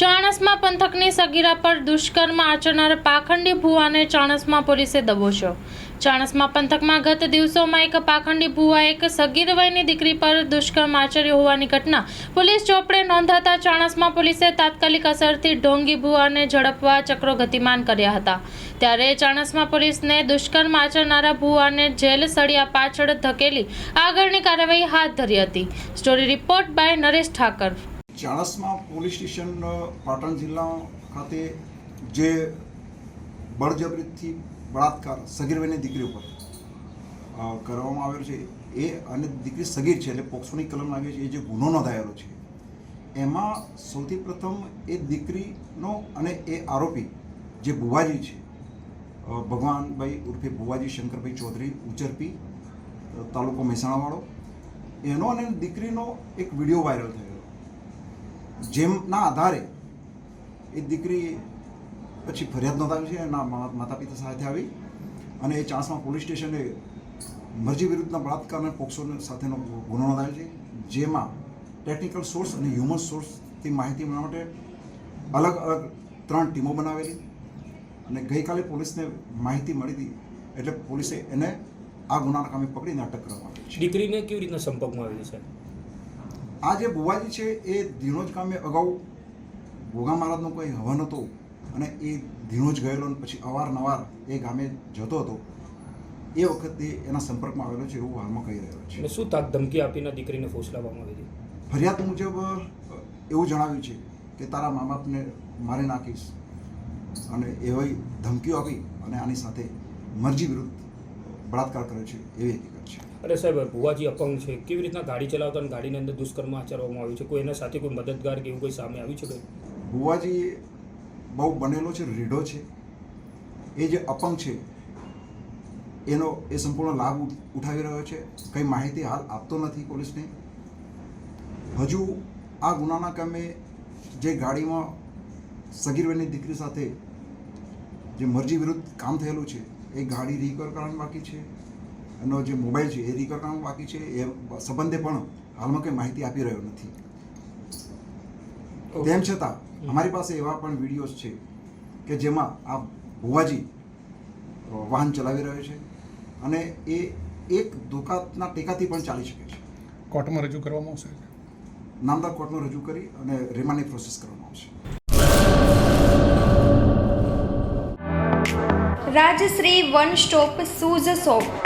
ચાણસમા પંથકની સગીરા પર દુષ્કર્મ આચરનાર પાખંડી ભુવાને ચાણસમાં પોલીસે દબોચ્યો. ચાણસમાં પંથકમાં ગત દિવસોમાં એક પાખંડી ભુવા એક સગીર વયની દીકરી પર દુષ્કર્મ આચર્યો હોવાની ઘટના પોલીસ ચોપડે નોંધાતા ચાણસમાં પોલીસે તાત્કાલિક અસરથી ઢોંગી ભુવાને ઝડપવા ચક્રો ગતિમાન કર્યા હતા. ત્યારે ચાણસમાં પોલીસને દુષ્કર્મ આચરનારા ભુવાને જેલ સળિયા પાછળ ધકેલી આગળની કાર્યવાહી હાથ ધરી હતી. Story report by Naresh Thakar. Chanasma police station Patan જિલ્લા ખાતે જે બળજબરીથી બળાત્કાર સગીરભાઈની દીકરી ઉપર કરવામાં આવ્યો છે, એ અને દીકરી સગીર છે, એટલે પોક્સોની કલમ લાગે છે, એ જે ગુનો નોંધાયેલો છે, એમાં સૌથી પ્રથમ એ દીકરીનો અને એ આરોપી જે ભુવાજી છે ભગવાનભાઈ ઉર્ફે ભુવાજી શંકરભાઈ ચૌધરી ઉચરપી તાલુકો મહેસાણાવાળો, એનો અને દીકરીનો એક વીડિયો વાયરલ થયેલો જેમના આધારે એ દીકરી પછી ફરિયાદ નોંધાવી છે એના માતા પિતા સાથે આવી અને એ ચાન્સમાં પોલીસ સ્ટેશને મરજી વિરુદ્ધના બળાત્કાર અને પોક્સો સાથેનો ગુનો નોંધાયો છે, જેમાં ટેકનિકલ સોર્સ અને હ્યુમન સોર્સથી માહિતી મેળવવા માટે અલગ અલગ ત્રણ ટીમો બનાવેલી અને ગઈકાલે પોલીસને માહિતી મળી હતી એટલે પોલીસે એને આ ગુનાના કામે પકડીને અટક કરવામાં આવી દીકરીને કેવી રીતના સંપર્કમાં આવેલી છે? આ જે બુવાજી છે એ ધીણોજ ગામે અગાઉ ગોગા મહારાજનો કોઈ હવન હતો અને એ ધીણોજ ગયેલો અને પછી અવારનવાર એ ગામે જતો હતો એ વખતે એના સંપર્કમાં આવેલો છે એવું હાલમાં કહી રહ્યો છે. શું તાક ધમકી આપીને દીકરીને ફોસલાવવામાં આવી ફરિયાદ મુજબ એવું જણાવ્યું છે કે તારા મા બાપને મારી નાખીશ અને એવી ધમકીઓ આપી અને આની સાથે મરજી વિરુદ્ધ બળાત્કાર કર્યો છે એવી હકીકત છે. અરે સાહેબ ભુવાજી અપંગ છે. કેવી રીતના ગાડી ચલાવતા અને ગાડીની અંદર દુષ્કર્મ આચરવામાં આવ્યું છે? કોઈ એના સાથે કોઈ મદદગાર કે એવું કોઈ સામે આવ્યું છે કંઈ? ભુવાજી બહુ બનેલો છે, રીઢો છે. એ જે અપંગ છે, એનો એ સંપૂર્ણ લાભ ઉઠાવી રહ્યો છે. કંઈ માહિતી હાલ આપતો નથી પોલીસને. હજુ આ ગુનાના કામે જે ગાડીમાં સગીરબેનની દીકરી સાથે જે મરજી વિરુદ્ધ કામ થયેલું છે, એ ગાડી રિકવર કરવાનું બાકી છે. એનો જે મોબાઈલ છે એ રિકવર કરવાનું બાકી છે એ સંબંધે પણ હાલમાં કંઈ માહિતી આપી રહ્યો નથી. તેમ છતાં અમારી પાસે એવા પણ વિડીયોઝ છે કે જેમાં આ ભુવાજી વાહન ચલાવી રહ્યો છે અને એ એક દુકાતના ટેકાથી પણ ચાલી શકે છે. કોર્ટમાં રજૂ કરવામાં આવશે? નામદાર કોર્ટમાં રજૂ કરી અને રિમાન્ડની પ્રોસેસ કરવામાં આવશે. Rajshree one stop shoes shop